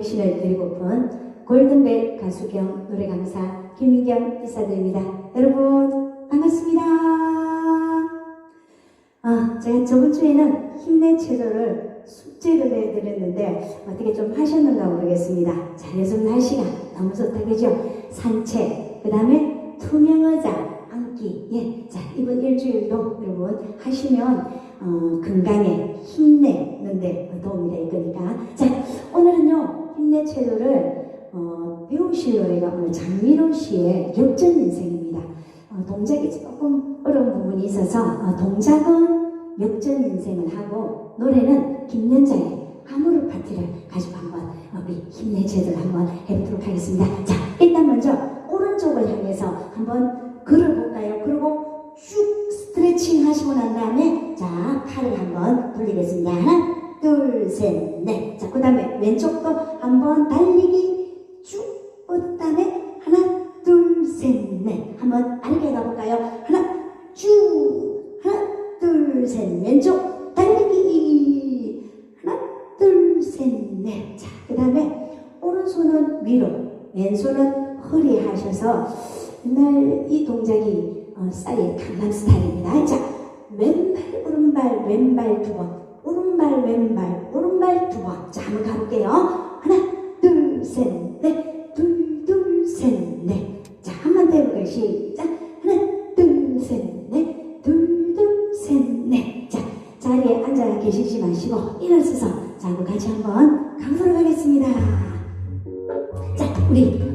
백신을 드리고픈 골든벨 가수 겸 노래 강사 김인경 이사드립니다. 여러분 반갑습니다. 아, 제가 저번 주에는 힘내 체조를 숙제를 해드렸는데 어떻게 좀 하셨는가 모르겠습니다. 자, 요즘 날씨가 너무 좋다 그죠? 산책, 그 다음에 투명 의자 앉기. 예, 자 이번 일주일도 여러분 하시면 어, 건강에 힘내는데 도움이 될 거니까. 자, 오늘은요 힘내 체조를 어, 배우실 노래가 오늘 장민호 씨의 역전 인생입니다. 어, 동작이 조금 어려운 부분이 있어서 어, 동작은 역전 인생을 하고 노래는 김연자의 아무르 파티를 가지고 한번 어, 우리 힘내 제도를 한번 해보도록 하겠습니다. 자, 일단 먼저 오른쪽을 향해서 한번 걸어볼까요? 그리고 쭉 스트레칭 하시고 난 다음에 자, 팔을 한번 돌리겠습니다. 하나, 둘, 셋, 넷. 자, 그 다음에 왼쪽도 한번 달리기 쭉, 그 다음에 하나, 둘, 셋, 넷. 한번 알게 가볼까요? 하나, 쭉, 하나, 둘, 셋, 왼쪽 달리기. 하나, 둘, 셋, 넷. 자, 그 다음에 오른손은 위로, 왼손은 허리에 하셔서 옛날 이 동작이 어, 쌀의 강남 스타일입니다. 자, 왼발, 오른발, 왼발 두 번. 오른발, 왼발, 오른발 두 번. 자, 한번 가볼게요. 하나, 둘, 셋, 넷. 둘, 둘, 셋, 넷. 자, 한 번 더 해볼게요. 시작. 하나, 둘, 셋, 넷. 둘, 둘, 셋, 넷. 자, 자리에 앉아 계시지 마시고 일어서서 자, 한번 같이 한번 가보도록 하겠습니다. 자, 우리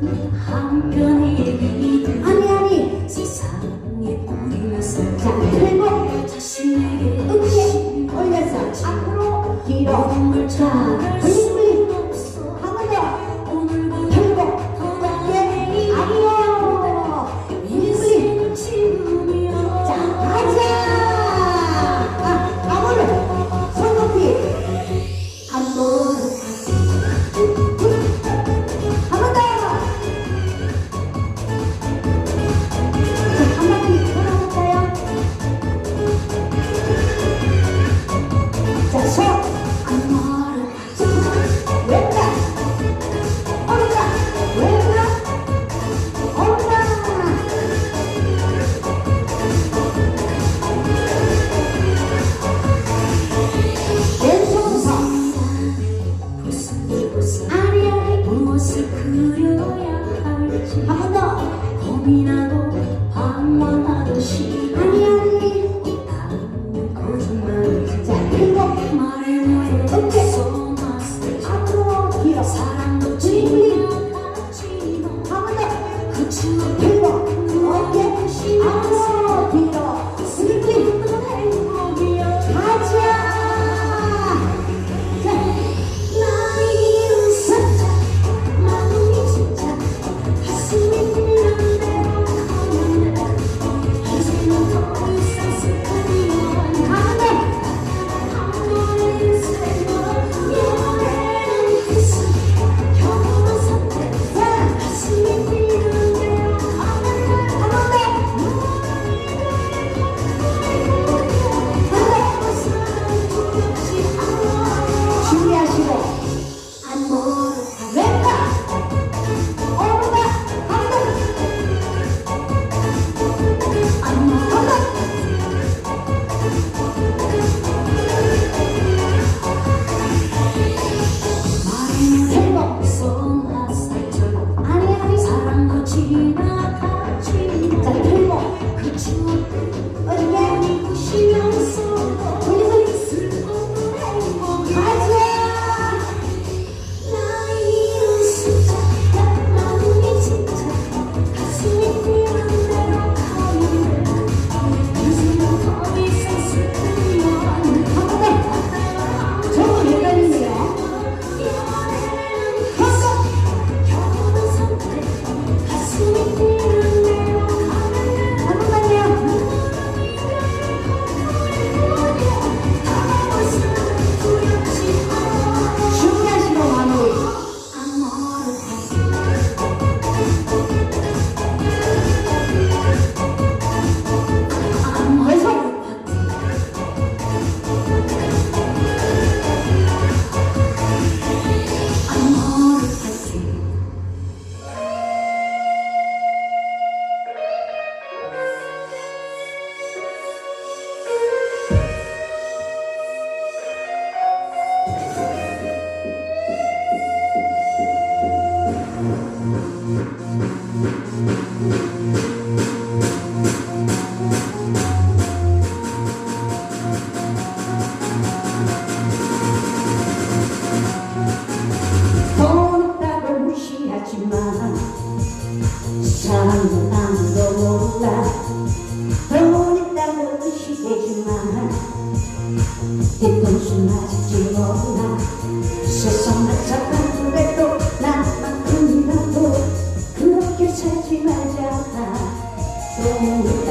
소설 찾지 말자 너무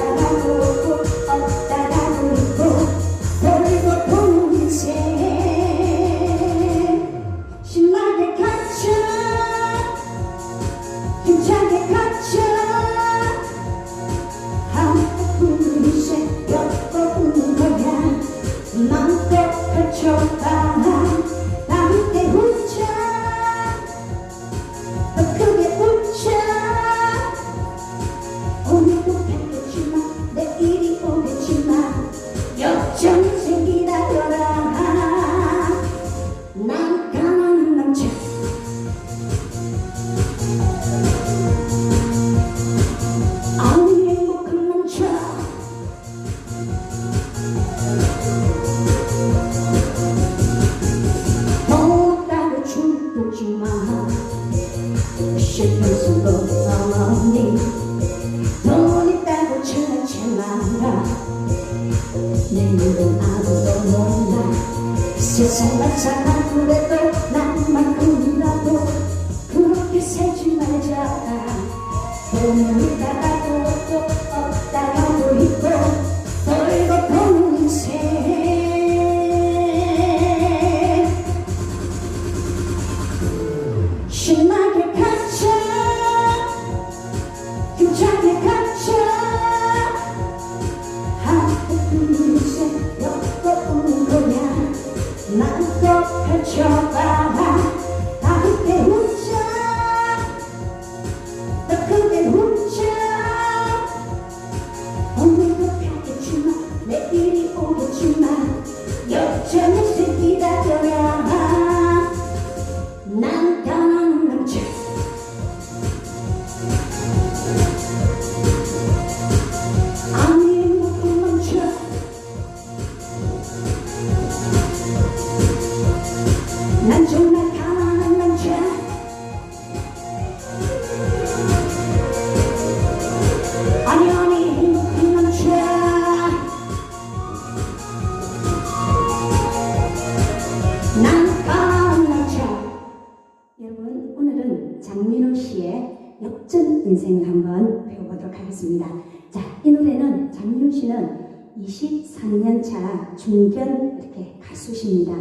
장민호 씨의 역전 인생을 한번 배워보도록 하겠습니다. 자, 이 노래는 장민호 씨는 23년 차 중견 이렇게 가수십니다.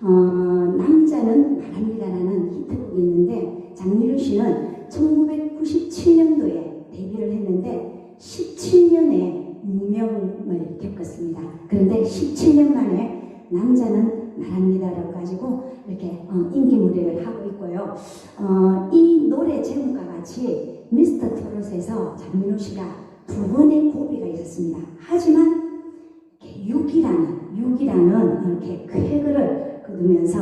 어, 남자는 말합니다라는 히트곡이 있는데 장민호 씨는 1997년도에 데뷔를 했는데 17년의 무명을 겪었습니다. 그런데 17년 만에 남자는 말합니다라고 가지고 이렇게 어, 인기 무대를 하고 있고요. 어, 이 노래 제목과 같이 미스터 트롯에서 장민호 씨가 두 번의 고비가 있었습니다. 하지만 이렇게 6이라는 6이라는 이렇게 쾌거를 거두면서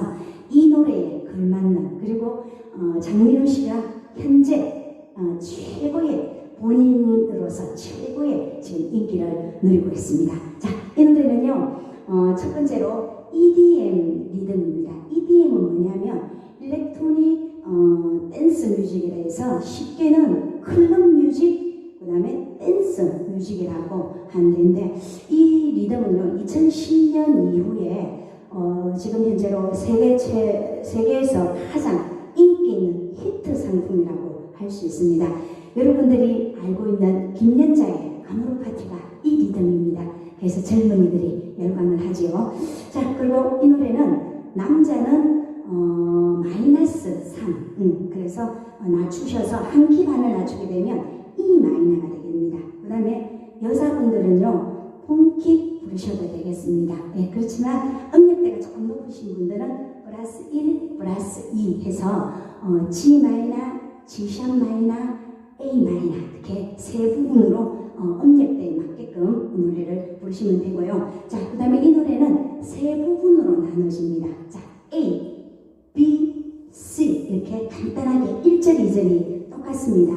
이 노래에 걸맞는 그리고 어, 장민호 씨가 현재 어, 최고의 본인으로서 최고의 지금 인기를 누리고 있습니다. 자, 이 노래는요, 어, 첫 번째로 EDM 리듬입니다. EDM은 뭐냐면 일렉트로닉 어, 댄스 뮤직이라 해서 쉽게는 클럽 뮤직, 그 다음에 댄스 뮤직이라고 하는데 이 리듬은요, 2010년 이후에 어, 지금 현재로 세계 최, 세계에서 가장 인기 있는 히트 상품이라고 할 수 있습니다. 여러분들이 알고 있는 김연자의 아모르 파티가 이 리듬입니다. 그래서 젊은이들이 열광을 하지요. 자, 그리고 이 노래는 남자는 어, 마이너스 3. 음, 그래서 어, 낮추셔서 한 키 반을 낮추게 되면 E 마이너가 되겠습니다. 그 다음에 여자분들은요, 홈키 부르셔도 되겠습니다. 예, 그렇지만 음역대가 조금 높으신 분들은 플러스 1, 플러스 2 해서 어, G 마이너, G 샵 마이너, A 마이너 이렇게 세 부분으로 어, 음역대 이 노래를 부르시면 되고요. 자, 그 다음에 이 노래는 세 부분으로 나눠집니다. 자, A, B, C 이렇게 간단하게 1절, 2절이 똑같습니다.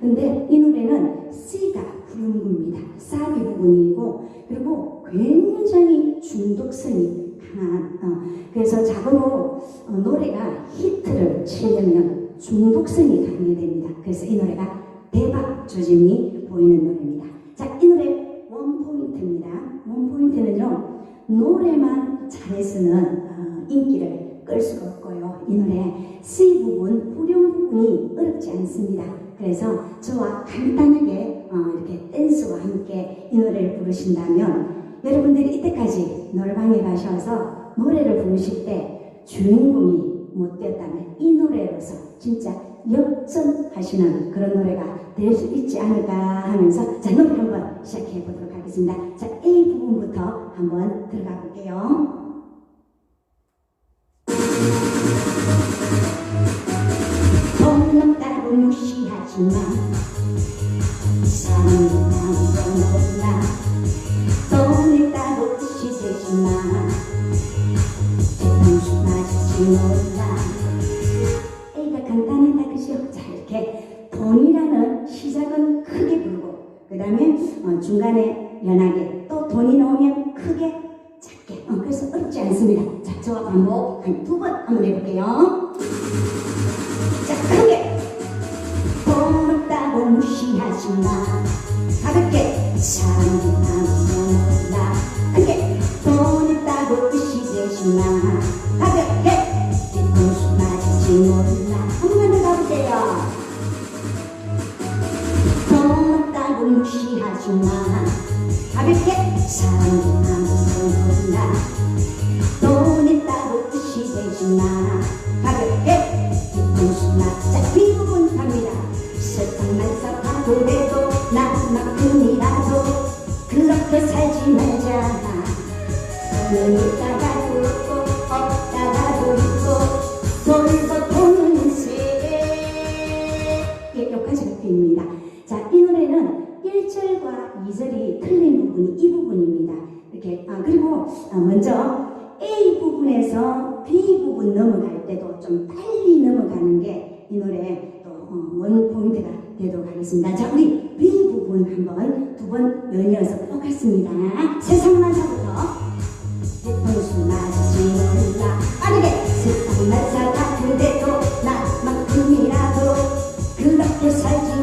근데 이 노래는 C가 후렴구입니다. 사비 부분이고 그리고 굉장히 중독성이 강한 어, 그래서 자고로 어, 노래가 히트를 치려면 중독성이 강해야 됩니다. 그래서 이 노래가 대박 조짐이 보이는 노래입니다. 자, 이 노래 원 포인트입니다. 원 포인트는요 노래만 잘해서는 어, 인기를 끌 수가 없고요. 이 노래 C 부분, 후렴 부분이 어렵지 않습니다. 그래서 저와 간단하게 어, 이렇게 댄스 댄스와 함께 이 노래를 부르신다면 여러분들이 이때까지 노래방에 가셔서 노래를 부르실 때 주인공이 못 되었다면 이 노래로서 진짜 역전하시는 그런 노래가 될 수 있지 않을까 하면서 자 노래 한번 시작해 보도록 하겠습니다. 자 A 부분부터 한번 들어가 볼게요. 돈은 따로 무시하지만 사랑은 아무도 몰라 돈을 따로 뜻이 되지만 뒤통수 맞을지 몰라 A가 간단하다 그죠? 자 이렇게 돈이라는 시작은 크게 불고 그 다음에 중간에 연하게 또 돈이 나오면 크게 작게. 어, 그래서 어렵지 않습니다. 자 저와 반복 한 두 번 한번 해볼게요. 자 크게. 돈을 따고 무시하지마. 가볍게. 몰라 크게. 돈을 따고 뜻이 되지마. 가볍게. 뒤통수 맞을지 몰라. 한 번만 더 가볼게요. 돈을 따고 무시하지마 가볍게 아무도 몰라 돈이 따로 뜻이 되지 마 가볍게 뒤통수 맞자 이 부분 갑니다. 설탕만 섞어도 돼도 나만큼이라도 그렇게 살지 말자 아, 먼저 A 부분에서 B 부분 넘어갈 때도 좀 빨리 넘어가는 게 이 노래 또 어, 원 포인트가 되도록 하겠습니다. 자, 우리 B 부분 한번 두 번 연이어서 똑같습니다. 세상만사부터 뒤통수 맞지 몰라 빠르게 세상 맞아 그대도 나만큼이라도 그렇게 살지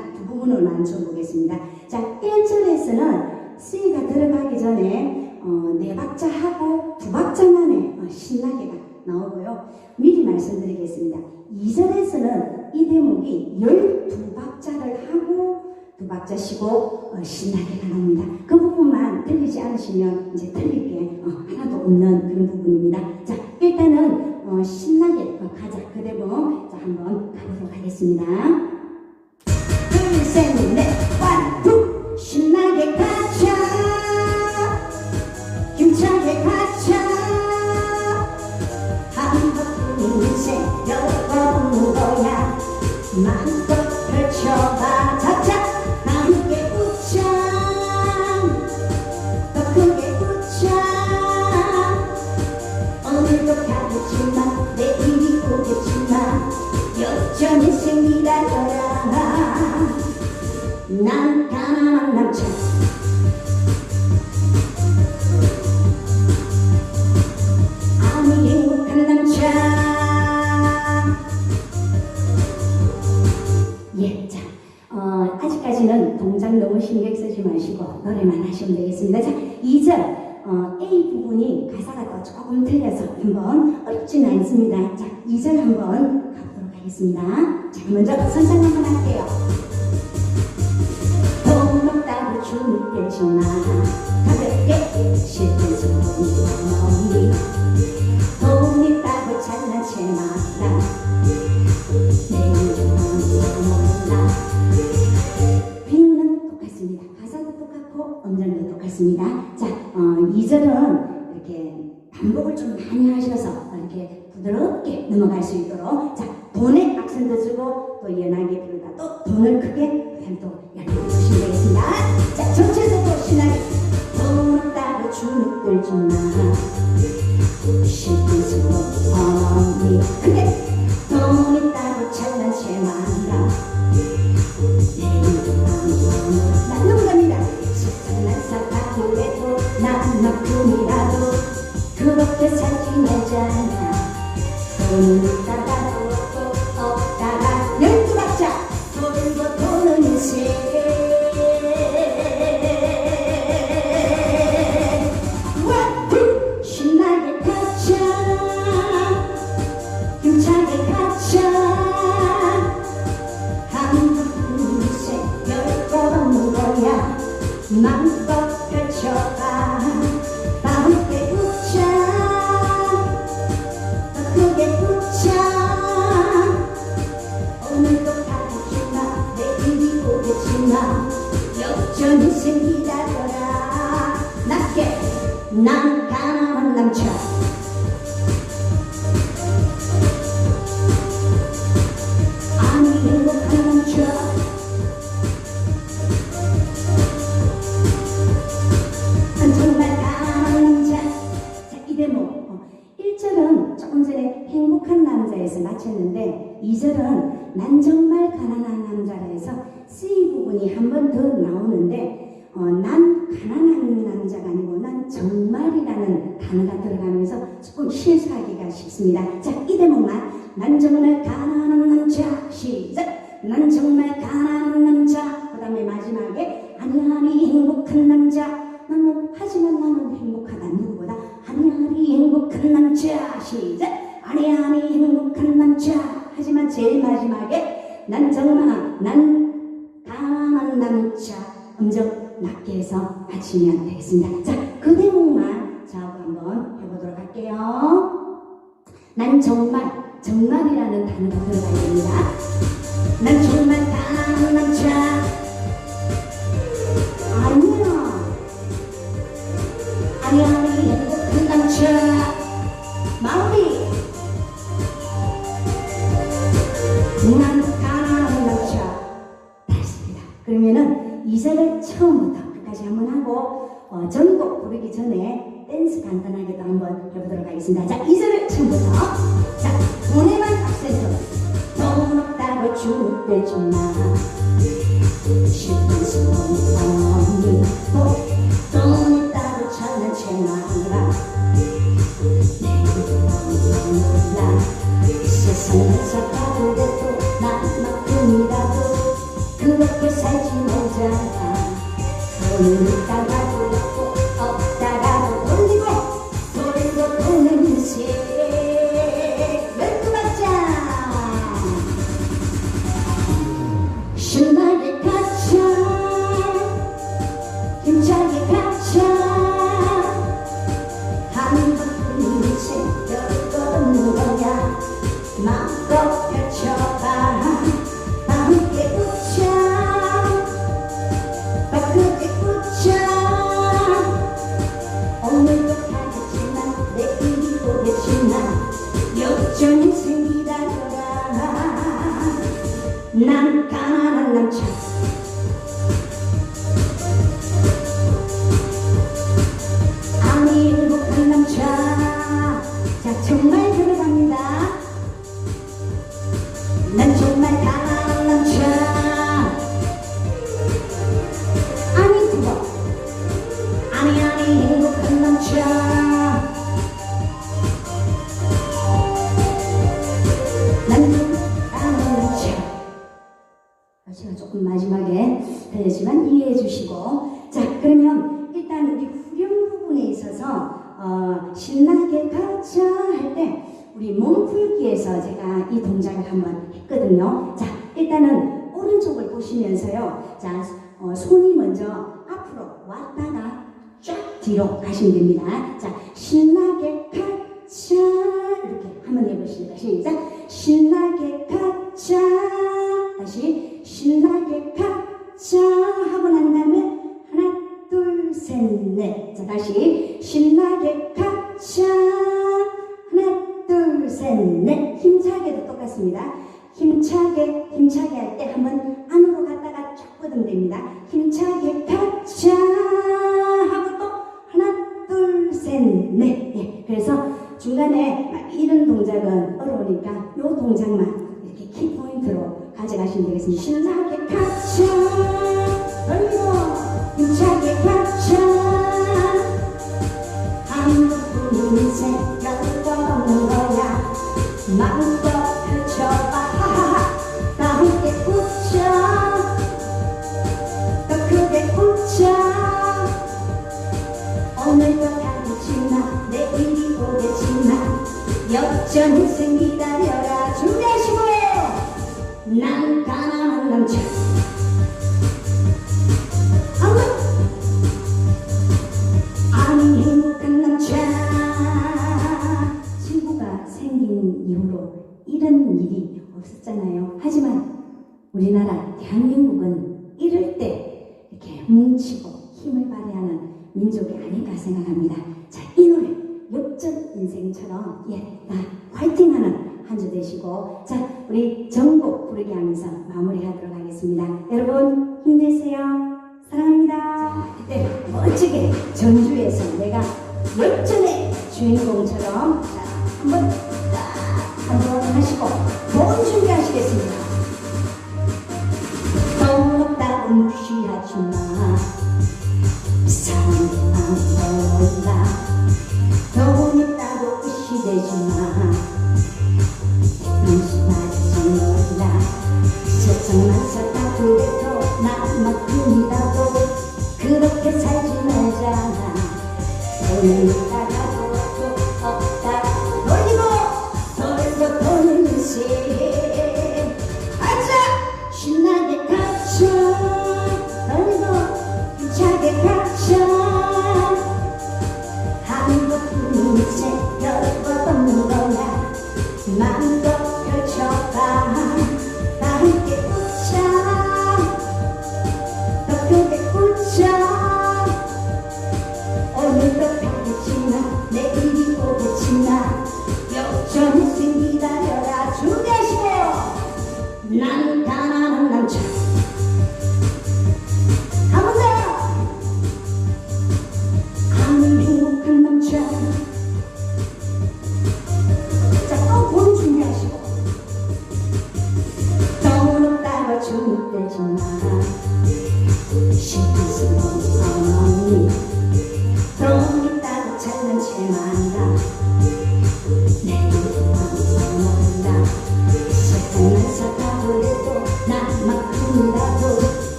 C가 두 부분으로 나눠 보겠습니다. 자, 1절에서는 C가 들어가기 전에 어, 네 박자 하고 두 박자 만에 어, 신나게가 나오고요. 미리 말씀드리겠습니다. 2절에서는 이 대목이 12박자를 하고 두 박자 쉬고 어, 신나게가 나옵니다. 그 부분만 들리지 않으시면 이제 틀릴 게 어, 하나도 없는 그런 부분입니다. 자, 일단은 어, 신나게 어, 가자. 그 대목 자 한번 가보도록 하겠습니다. 둘, 셋, 넷, 조금 틀려서 한번 어렵지는 않습니다. 자, 2절 한번 가보도록 하겠습니다. 자, 먼저 선창 한번 할게요. 돈 없다고 주눅들지마 반복을 좀 많이 하셔서 이렇게 부드럽게 넘어갈 수 있도록 자, 돈에 악센트 주고 또 연하게 부르다 또 돈을 크게 또 열심히 보시면 되겠습니다. 자, 전체적으로 신나게 돈 없다고 주눅 들지 마. 싶은 수고 어머니 그게 살지 말잖아. 돈있 음정 낮게 해서 마치면 되겠습니다. 자 그 대목만 저하고 한번 해보도록 할게요. 난 정말 정말이라는 단어가 들어가야 됩니다. 난 정말 가난한 남자. 아니야. 아니 아니 행복한 남자. 마무리 난 가난한 남자. 됐습니다. 그러면은 이 절을 처음부터 끝까지 한번 하고 어, 전곡 부르기 전에 댄스 간단하게도 한번 해보도록 하겠습니다. 자이 절을 처음부터. 자 오늘만 악센트 돈 없다고 주눅들지 마 싶은 소원이 한번 했거든요. 자 일단은 오른쪽을 보시면서요. 자 어, 손이 먼저 앞으로 왔다가 쫙 뒤로 가시면 됩니다. 자 신나게 가자. 이렇게 한번 해보십니다 시작. 신나게 가자. 다시 신나게 가자. 하고 난 다음에 하나 둘 셋 넷 자 다시 신나게 가자. 하나 둘 셋 넷 똑같습니다 힘차게 힘차게 할 때 한번 안으로 갔다가 쫙 하거든 됩니다. 힘차게 가자 하고 또 하나 둘 셋넷 예. 그래서 중간에 막 이런 동작은 어려우니까 요 동작만 이렇게 키포인트로 가져가시면 되겠습니다. 신나게 가 민족이 아닌가 생각합니다 자 이 노래 역전 인생처럼 예, 나 화이팅하는 한 주 되시고 자 우리 전곡 부르기 하면서 마무리하도록 하겠습니다 여러분 힘내세요 사랑합니다. 그때 멋지게 전주에서 내가 역전의 주인공처럼 자, 한번 딱 한번 하시고 돈 준비하시겠습니다. 돈 없다고 무시하지 마. 사랑이 안 몰라. 돈 있다고 의시되지 마. 명심하지 몰라. 세상만 살다 그래도 나만큼이라도 그렇게 살지 말잖아 돈을 있다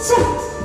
shit!